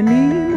happening.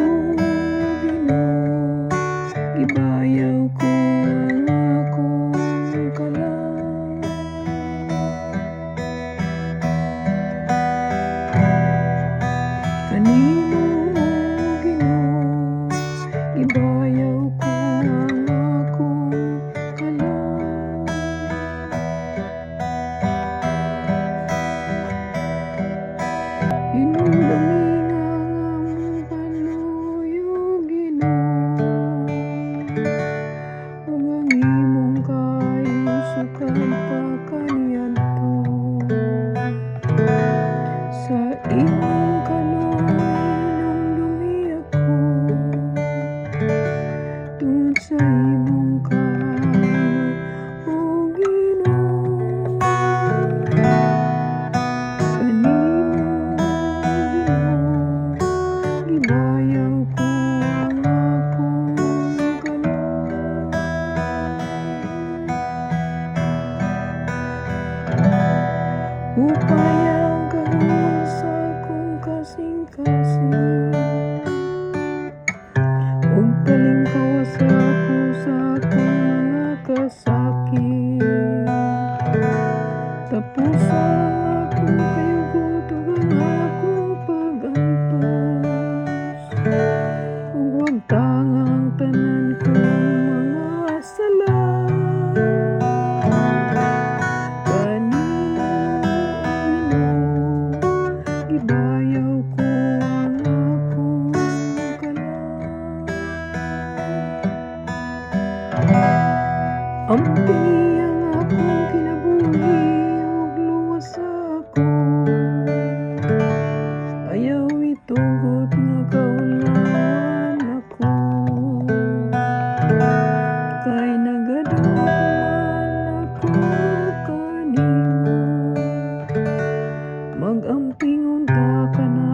to you. Kampi ang akong kinabuhi Huwag luwas ako. Ayaw itugot nga kaulan ako. Kay nagaduman ako kanimo Magamping unta ka na